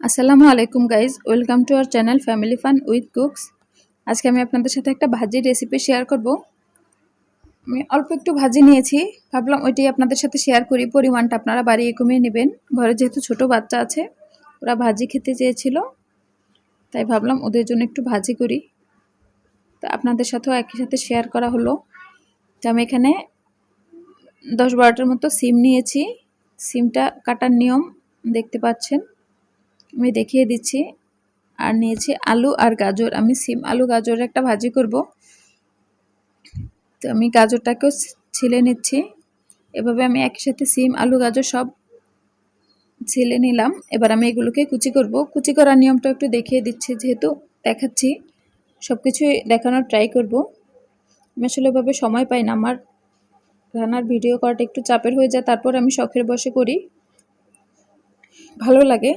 আসসালামু আলাইকুম guys welcome to our channel family fun with cooks আজকে আমি আপনাদের সাথে একটা ভাজির রেসিপি শেয়ার করব। আমি অল্প একটু ভাজি নিয়েছি, ভাবলাম ওইটাই আপনাদের সাথে শেয়ার করি, পরিমাণটা আপনারা বাড়িয়ে কমিয়ে নেবেন। ঘরে যেহেতু ছোট বাচ্চা আছে, ওরা ভাজি খেতে চেয়েছিল, তাই ভাবলাম ওদের জন্য একটু ভাজি করি। তা আপনাদের সাথেও একই সাথে শেয়ার করা হলো। তো আমি এখানে দশ বারোটার মতো সিম নিয়েছি। সিমটা কাটার নিয়ম দেখতে পাচ্ছেন। আমি দেখিয়ে দিচ্ছি। আর নিয়েছি আলু আর গাজর। আমি সিম, আলু গাজর একটা ভাজি করব। তো আমি গাজরটাকেও ছিলে নিচ্ছি। এভাবে আমি একসাথে সিম, আলু, গাজর সব ছিলে নিলাম। এবার আমি এগুলোকে কুচি করব। কুচি করার নিয়মটা একটু দেখিয়ে দিচ্ছি। যেহেতু দেখাচ্ছি সব কিছুই দেখানোর ট্রাই করব। আমি আসলে এভাবে সময় পাই না। আমার রান্নার ভিডিও করাটা একটু চাপের হয়ে যায়। তারপর আমি শখের বসে করি। ভালো লাগে।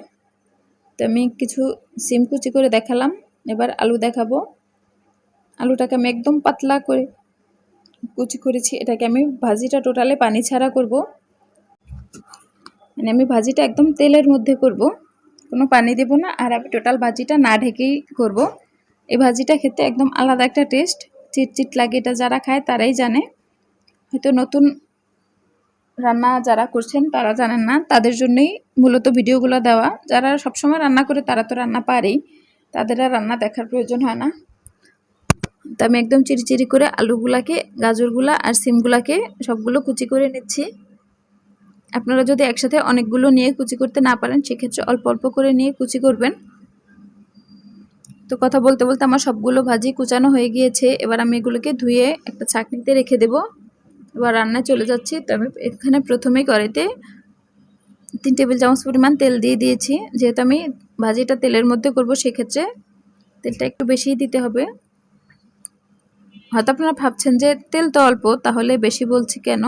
তো আমি কিছু সিম কুচি করে দেখালাম। এবার আলু দেখাবো। আলুটাকে আমি একদম পাতলা করে কুচি করেছি। এটাকে আমি ভাজিটা টোটালে পানি ছাড়া করব। মানে আমি ভাজিটা একদম তেলের মধ্যে করব। কোনো পানি দেব না। আর আমি টোটাল ভাজিটা না ঢেকেই করব। এই ভাজিটা খেতে একদম আলাদা একটা টেস্ট। চিটচিট লাগে এটা যারা খায় তারাই জানে। হয়তো নতুন রান্না যারা করছেন তারা জানেন না, তাদের জন্যই মূলত ভিডিওগুলো দেওয়া। যারা সবসময় রান্না করে তারা তো রান্না পারেই, তাদের আর রান্না দেখার প্রয়োজন হয় না। তো আমি একদম চিরিচিরি করে আলুগুলাকে, গাজরগুলা আর সিমগুলাকে সবগুলো কুচি করে নিচ্ছি। আপনারা যদি একসাথে অনেকগুলো নিয়ে কুচি করতে না পারেন, সেক্ষেত্রে অল্প অল্প করে নিয়ে কুচি করবেন। তো কথা বলতে বলতে আমার সবগুলো ভাজি কুচানো হয়ে গিয়েছে। এবার আমি এগুলোকে ধুয়ে একটা ছাকনিতে রেখে দেবো। এবার রান্নায় চলে যাচ্ছি। তো আমি এখানে প্রথমেই কড়াইতে তিন টেবিল চামচ পরিমাণ তেল দিয়ে দিয়েছি। যেহেতু আমি ভাজিটা তেলের মধ্যে করব, সেক্ষেত্রে তেলটা একটু বেশিই দিতে হবে। হয়তো আপনারা ভাবছেন যে তেল তো অল্প, তাহলে বেশি বলছি কেন?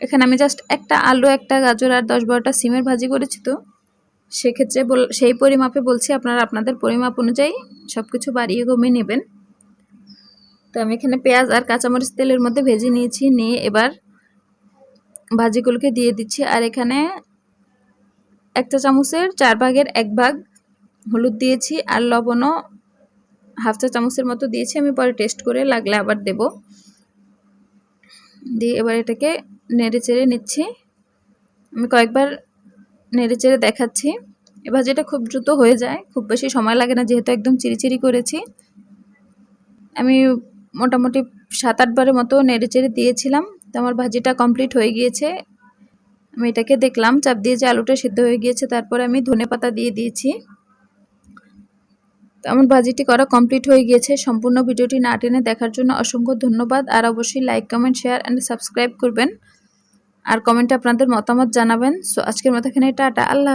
এখানে আমি জাস্ট একটা আলু, একটা গাজর আর দশ বারোটা সিমের ভাজি করেছি তো। সেক্ষেত্রে বল, সেই পরিমাপে বলছি, আপনারা আপনাদের পরিমাপ অনুযায়ী সব কিছু বাড়িয়ে কমিয়ে নেবেন। তো আমি এখানে পেঁয়াজ আর কাঁচামরিচ তেলের মধ্যে ভেজে নিয়েছি, নিয়ে এবার ভাজিগুলোকে দিয়ে দিচ্ছি। আর এখানে এক চা চামচের চার ভাগের এক ভাগ হলুদ দিয়েছি আর লবণও হাফ চা চামচের মতো দিয়েছি। আমি পরে টেস্ট করে লাগলে আবার দেব। দিয়ে এবার এটাকে নেড়ে চেড়ে নিচ্ছি। আমি কয়েকবার নেড়ে চেড়ে দেখাচ্ছি। এবার যেটা খুব দ্রুত হয়ে যায়, খুব বেশি সময় লাগে না, যেহেতু একদম চিরিচিরি করেছি। আমি মোটামুটি সাত আটবারের মতো নেড়ে চেড়ে দিয়েছিলাম। তো আমার ভাজিটা কমপ্লিট হয়ে গিয়েছে। আমি এটাকে দেখলাম, চাপ দিয়ে যে আলুটা সিদ্ধ হয়ে গিয়েছে, তারপরে আমি ধনে পাতা দিয়ে দিয়েছি। তো আমার ভাজিটি করা কমপ্লিট হয়ে গিয়েছে। সম্পূর্ণ ভিডিওটি না টেনে দেখার জন্য অসংখ্য ধন্যবাদ। আর অবশ্যই like comment share and subscribe করবেন। আর কমেন্টে আপনাদের মতামত জানাবেন। সো আজকের মতো এখানে টাটা। আল্লাহ